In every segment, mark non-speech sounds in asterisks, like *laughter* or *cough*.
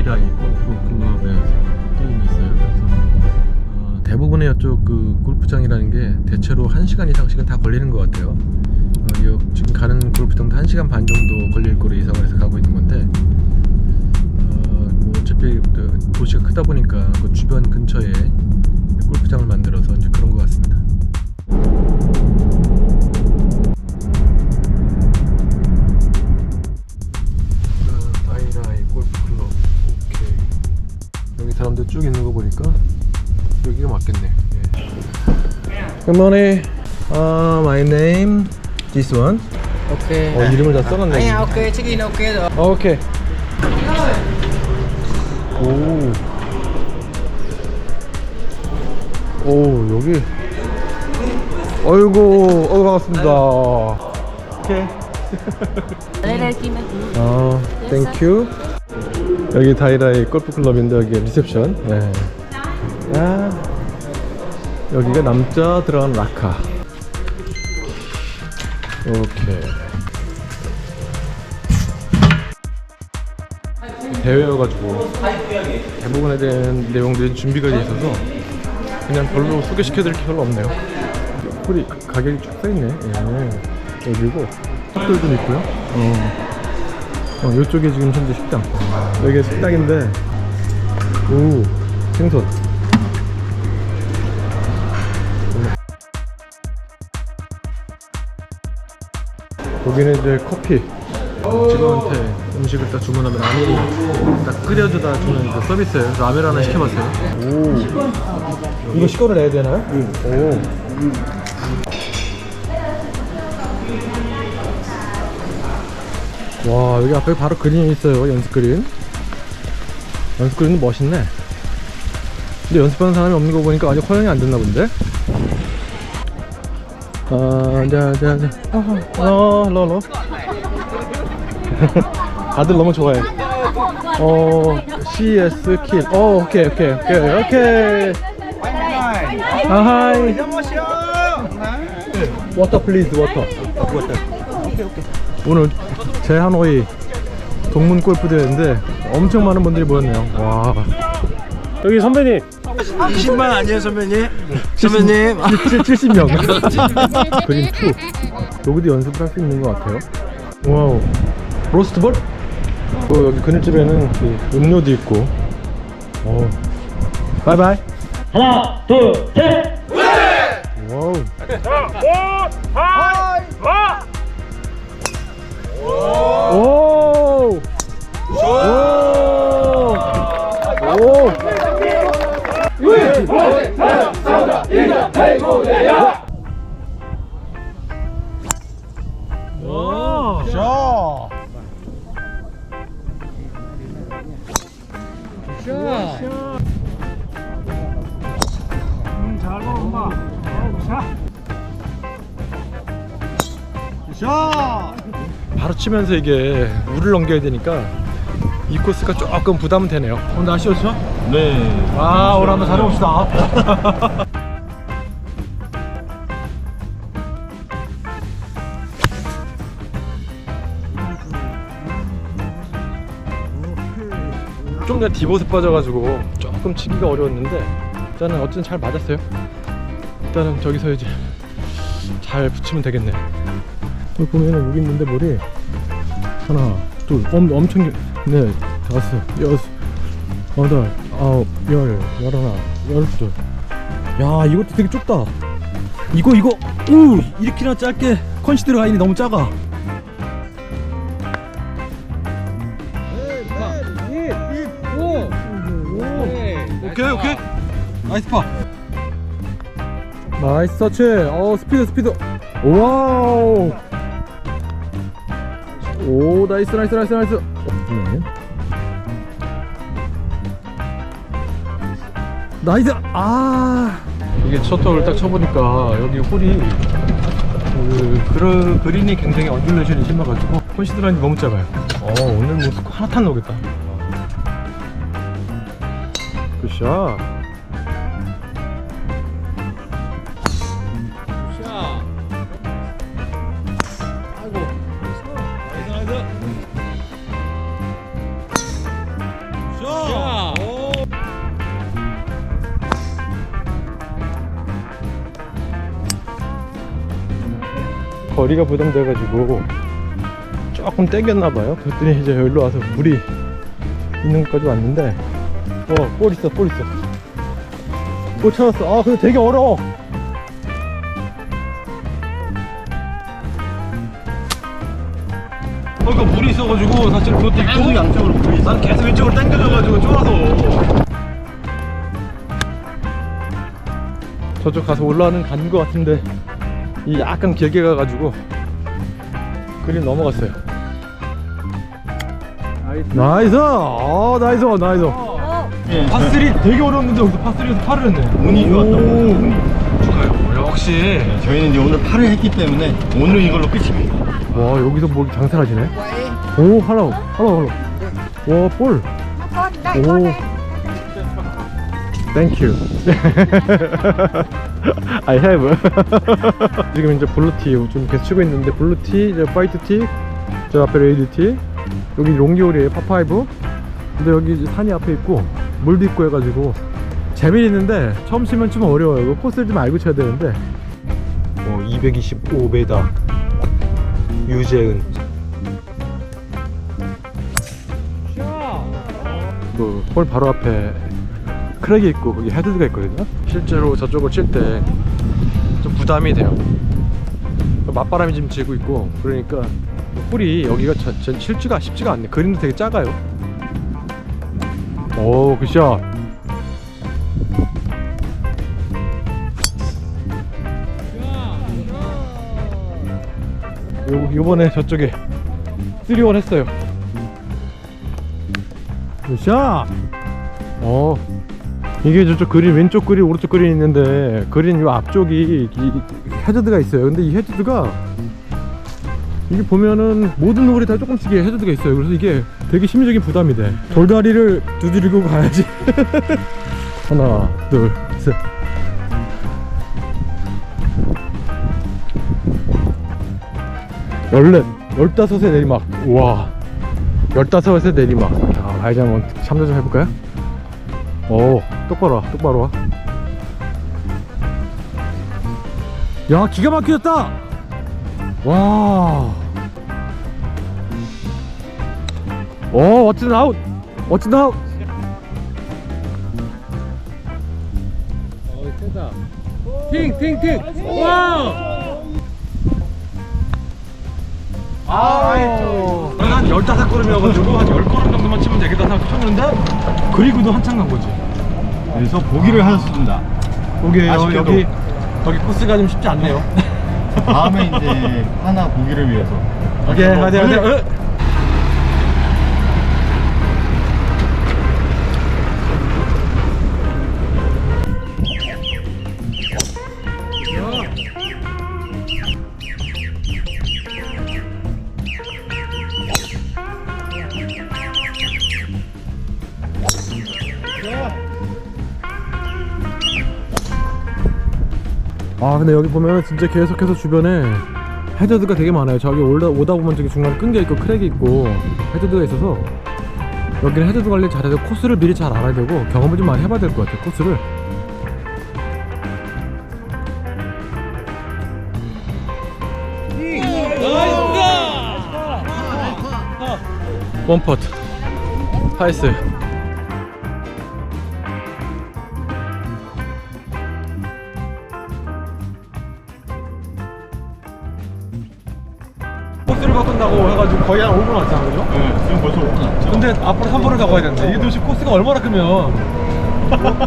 다이다이 골프 클럽에 게임이 있어요. 그래서 어, 대부분의 이쪽 그 골프장이라는 게 대체로 1시간 이상씩은 다 걸리는 것 같아요. 어, 여, 지금 가는 골프장도 1시간 반 정도 걸릴 거로 예상을 해서 가고 있는 건데 어, 뭐 어차피 그 도시가 크다 보니까 그 주변 근처에 골프장을 만들어서 이제 그런 것 같습니다. 사람들 쭉 있는 거 보니까 여기가 맞겠네. 예. Good morning. Uh, my name this one. Ok. 어, 이름을 다 써놨네. Check-in ok rồi. 어, 오케이. 오. 오, 여기. 어이구, 어, 반갑습니다. 오케이. Ơi. 어, 땡큐. 여기 다이라이 골프 클럽인데 여기 리셉션. 예. 야. 여기가 남자 들어간 라카. 오케이. 대회여가지고 대부분에 대한 내용들이 준비가 돼 있어서 그냥 별로 소개시켜드릴 게 별로 없네요. 홀이 가격이 쭉 써있네. 예. 여기고 탑들도 있고요. 어. 어, 이쪽에 지금 현재 식당. 여기가 식당인데, 오, 생선. 여기는 이제 커피. 직원한테 음식을 딱 주문하면 라면이 딱 끓여주다 주는 그 서비스예요. 그래서 라면 하나 시켜봤어요. 오. 이거 시거를 내야 되나요? 응. 오. 와 여기 앞에 바로 그린이 있어요 연습 그린. 연습 그린은 멋있네. 근데 연습하는 사람이 없는 거 보니까 아직 허용이 안 됐나 본데? 아, 자자자 어, 헬로 헬로 다들 너무 좋아해. 어 CS 킬 어, 오케이 오케이 오케이 오케이. 아 하이. 워터 플리즈 워터 오늘 제하노이 동문 골프 대회인데 엄청 많은 분들이 모였네요. 와. 여기 선배님 20만 아니에요 선배님? 선배님 70 명. 그린 2. 여기도 연습을 할 수 있는 것 같아요. 와우. 로스트볼? 또 여기 그늘집에는 그 음료도 있고. 어. 바이바이. 하나, 둘, 셋. 와우. 오! 치면서 이게 물을 넘겨야 되니까 이 코스가 조금 부담은 되네요. 오늘 날씨 좋죠? 네 아, 오늘 한번 다녀봅시다. *laughs* 좀 전에 디봇에 빠져가지고 조금 치기가 어려웠는데 일단은 어쨌든 잘 맞았어요. 일단은 저기서 이제 잘 붙이면 되겠네. 여기 보면은 여기 있는데 머리 하나, 둘, 엄, 엄청 길- 네, 다섯, 여섯, 여덟, 아홉, 열, 열하나, 열둘. 야, 이것도 되게 좁다. 이거 이거, 우 이렇게나 짧게 컨시드 라인이 너무 작아. 오케이 오케이. 나이스 파. 나이스 터치. 어 스피드 스피드. 와우. 오 나이스 나이스 나이스 나이스. 나이스. 아. 이게 첫홀을 딱 쳐보니까 여기 홀이 그 그런 그린이 굉장히 언듈레이션이 심해가지고 컨시드 라인이 너무 작아요. 어 오늘 뭐 스코 하나 탄 나오겠다. 굿샷 거리가 부담돼가지고 조금 땡겼나봐요. 그랬더니 이제 여기로 와서 물이 있는 곳까지 왔는데, 어, 볼 있어, 볼 있어. 볼 찾았어. 아, 근데 되게 어려워. 그러니까 물이 있어가지고 사실 그것도 있고 양쪽으로 물이 있어. 난 계속 이쪽으로 당겨져가지고 쫄아서 저쪽 가서 올라가는 가는 것 같은데 이 약간 길게 가가지고 그린 넘어갔어요. 나이스. 어 나이스 나이스 파3 되게 어려웠는데 여기서 파3에서 8를 했네. 운이 좋았다. 오. 축하해요. 역시 저희는 이제 오늘 팔을 했기 때문에 오늘은 이걸로 끝입니다. 와 여기서 뭐 장사를 하시네? 오 할로 할로 할로 와볼. đây, Ồ. *laughs* I have. *laughs* 지금 이제 블루티 좀 계속 치고 있는데 블루티, 이제 화이트티, 저 앞에 레이드티, 여기 롱기홀이에요 파파이브. 근데 여기 산이 앞에 있고 물도 있고 해가지고 재미있는데 처음 치면 좀 어려워요. 이거 코스를 좀 알고 쳐야 되는데. 어 225m 유재은. 그홀 바로 앞에 크랙이 있고 거기 헤드가 있거든요. 실제로 저쪽을 칠 때 좀 부담이 돼요. 맞바람이 지금 지고 있고 그러니까 홀이 여기가 전, 전 칠지가 쉽지가 않네. 그림도 되게 작아요. 오 굿샷. 요, 요번에 저쪽에 3원 했어요. 굿샷! 어 이게 저쪽 그린 왼쪽 그린 오른쪽 그린 있는데 그린 요 앞쪽이 이 해저드가 있어요. 근데 이 해저드가 이게 보면은 모든 홀이 다 조금씩 해저드가 있어요. 그래서 이게 되게 심리적인 부담이 돼. 돌다리를 두드리고 가야지. *laughs* 하나 둘셋. 열넷 열다섯의 내리막. 우와. 열다섯의 내리막. 자 이제 한번 참조 좀 해볼까요? 오 똑바로 와 똑바로 와. 야 기가 막히겠다. 와. 오 어찌든 아웃. 어찌든 아웃. 어 세다. 팅팅팅. 와. 아, 한 15걸음이어가지고 한 10걸음 정도만 치면 되겠다 생각 쳤는데 그리고도 한참 간 거지 그래서 보기를 하셨습니다. 아쉽게도. 여기 여기 코스가 좀 쉽지 않네요 다음에 이제 하나 보기를 위해서. 오케이 뭐, 어디 오늘- 어? 근데 여기 보면 진짜 계속해서 주변에 헤드드가 되게 많아요. 저기 올라, 오다 보면 저기 중간에 끈겨 있고 크랙이 있고 헤드드가 있어서 여기는 헤드드 관리 잘해야 코스를 미리 잘 알아야 되고 경험을 좀 많이 해봐야 될 것 같아요 코스를. 원퍼트. 파이스 이게 도대체 코스가 얼마나 크면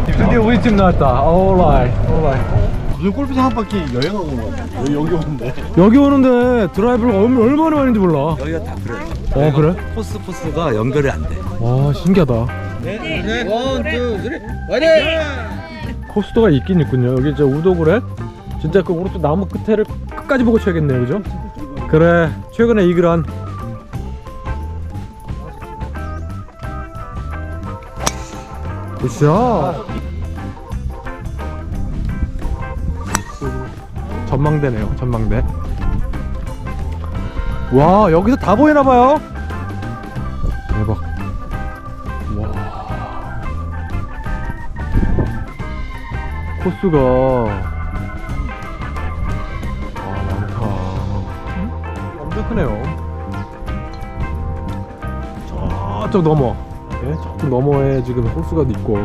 드디어 우리 팀 나왔다 alright alright 무슨 골프장 한 바퀴 여행하고 온 거야. 여기 여기 오는데. 여기 오는데 드라이브를 얼- 얼마나 많이 했는지 몰라 여기가 다 그래요. 어 그래? 포스 포스가 연결이 안 돼. 와 신기하다 three. Ready? 코스도가 있긴 있군요 여기 저 우도그래 진짜 그 오른쪽 나무 끝에를 끝까지 보고 쳐야겠네요 그죠? 그래 최근에 이글한 굿샷 전망대네요 전망대. 와 여기서 다 보이나봐요. 대박. 와. 코스가. 아 많다. 크네요. 저쪽 넘어, 예, 저쪽 너머에 지금 호수가 있고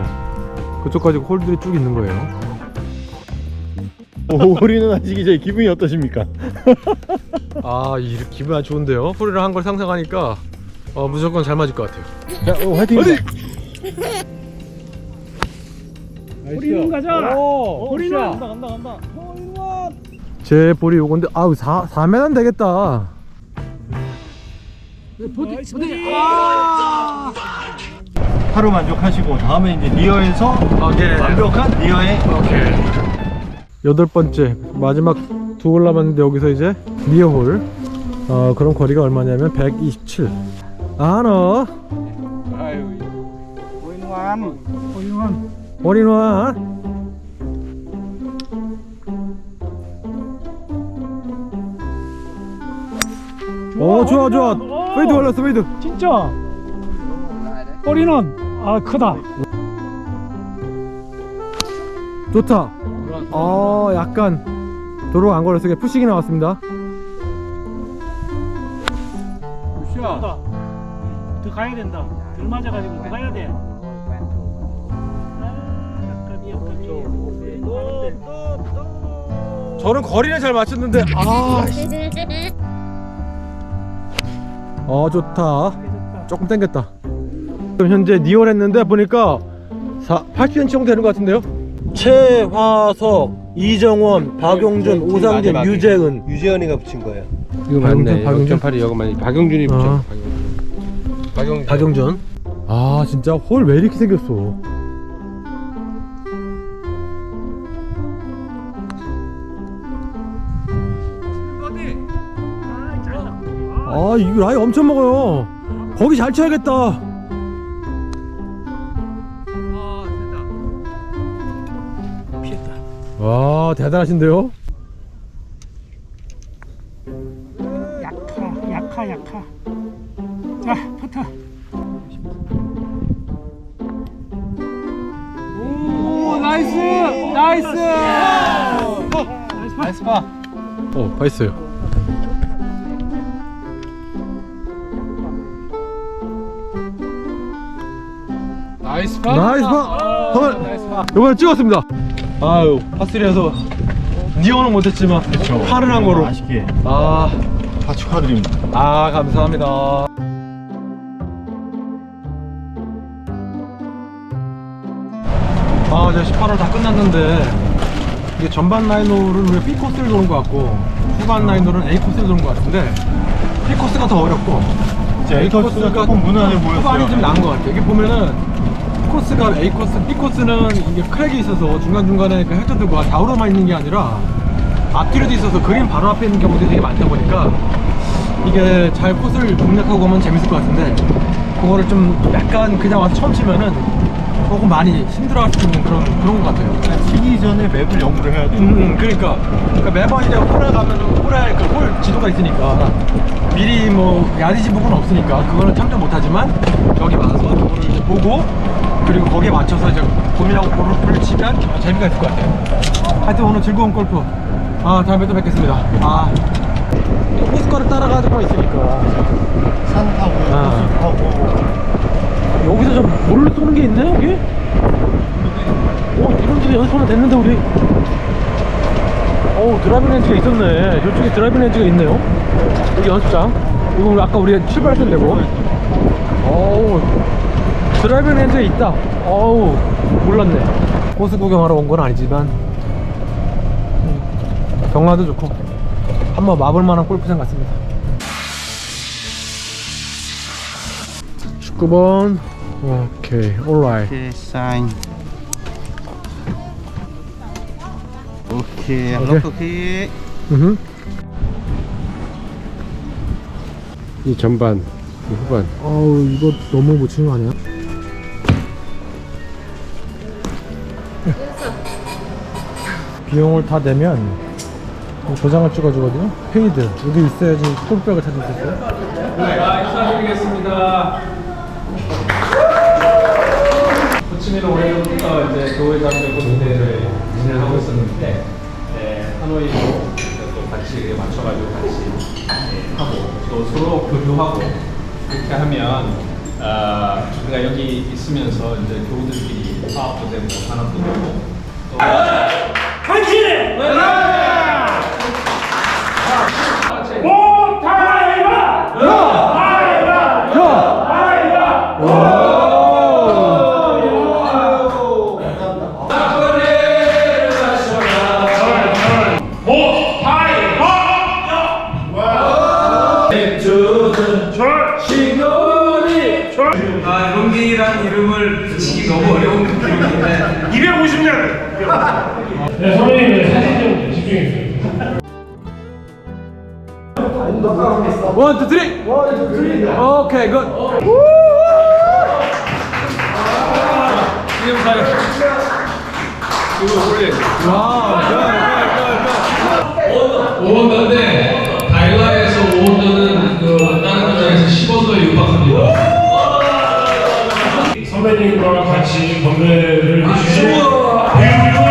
그쪽까지 홀들이 쭉 있는 거예요. 우리는 아직 이제 기분이 어떠십니까? 아, 이 기분 아주 좋은데요. 홀이를 한 걸 상상하니까 어, 무조건 잘 맞을 것 같아요. 야, 어, 화이팅! 우리는 가자. 우리는 간다 간다 간다. 제 볼이 요건데 아우 4 4m는 되겠다. 하루 만족하시고 다음에 이제 니어에서 오케이. 완벽한 니어의 오케이. 여덟 번째 마지막 두 홀 남았는데 여기서 이제 니어홀. 어 그럼 거리가 얼마냐면 127. 아너 호인완. 호인완. 올인원. 오 좋아 좋아. 페이드 걸렸어 페이드. 진짜. 꼬리는 아 크다. 좋다. 어 약간 도로 안 걸려서 푸싱이 나왔습니다. 더 가야 된다. 덜 맞아가지고 더 가야 돼. 저는 거리는 잘 맞췄는데 아. 어 좋다. 조금 당겼다. 지금 현재 니얼 했는데 보니까 4, 80cm 정도 되는 것 같은데요? 최화석, 이정원, 박용준, 오상진, 유재은 유재현이가 붙인 거예요. 이거 박용준, 박용준? 0.8이 여기만 박용준이 아. 붙였어. 박용준. 박용준 아 진짜 홀 왜 이렇게 생겼어 아 이거 라이 엄청 먹어요 거기 잘 쳐야겠다 와 대단하신데요 약하 약하 약하. 자 퍼터. 오 나이스 나이스. 나이스 파. 어 맛있어요 나이스 파. 나이스 파! 정말 이번에 찍었습니다 아유 파스리에서 니어는 못했지만 파를 한 거로 아쉽게 아, 다 축하드립니다. 아 감사합니다 아 이제 18월 다 끝났는데 이게 전반 라인홀은 우리가 B 코스를 도는 것 같고 후반 라인홀은 A 코스를 도는 것 같은데 B 코스가 더 어렵고 이제 A 코스가 조금 무난해 보였어요. 후반이 좀 나은 것 같아요. 여기 보면은 코스가 A 코스, B 코스는 이게 크랙이 있어서 중간 중간에 그 헬터들과 좌우로만 있는 게 아니라 앞뒤로도 있어서 그림 바로 앞에 있는 경우들이 되게 많다 보니까 이게 잘 코스를 공략하고 오면 재밌을 것 같은데 그거를 좀 약간 그냥 와서 처음 치면은 조금 많이 힘들어할 수 있는 그런 그런 것 같아요. 치기 전에 맵을 연구를 해야 돼요. 음, 그러니까, 그러니까 매번 이제 홀에 가면은 홀에 그홀 지도가 있으니까 미리 뭐 야디지 부분 없으니까 그거는 참조 못하지만 여기 와서 그거를 이제 보고 그리고 거기에 맞춰서 이제 고민하고 골프를 치면 재미가 있을 것 같아요. 하여튼 오늘 즐거운 골프. 아 다음에 또 뵙겠습니다. 아 호스코를 따라가지고 있으니까 산 타고 아. 타고 여기서 좀 볼을 쏘는 게 있네 여기? 오 이런 집에 연습 하나 됐는데 우리 오 드라이빙 렌즈가 있었네 이쪽에 드라이빙 렌즈가 있네요 여기 연습장 이거 우리 아까 우리 가 출발했을 때고 오 드라이빙 렌즈가 있다 어우 몰랐네 코스 구경하러 온 건 아니지만 음, 경화도 좋고 한번 와볼 만한 골프장 같습니다 19번 오케이 올라이 오케이, 사인. 오케이. 음. 이 전반, 이 후반. 어우 이거 너무 못 치는 거 아니야? 비용을 다 내면 도장을 찍어주거든요. 페이드. 여기 있어야지 톨백을 찾을 수 있어요. 인사드리겠습니다. 호치민은 오래전부터 이제 교회 장교 무대를 진행하고 있었는데 네, 하노이로 또 같이 맞춰가지고 같이 예, 하고 또 서로 교류하고 이렇게 하면 아, 우리가 여기 있으면서 이제 교우들끼리 화합도 되고 환합도 되고 또 아, 오케이, 굿! 지금 사요 그거 원래 와, 5원더인데 다일라에서 5원더는 그 다른 분야에서 10원 더에 육박합니다. 선배님과 같이 건배를 해주신 배우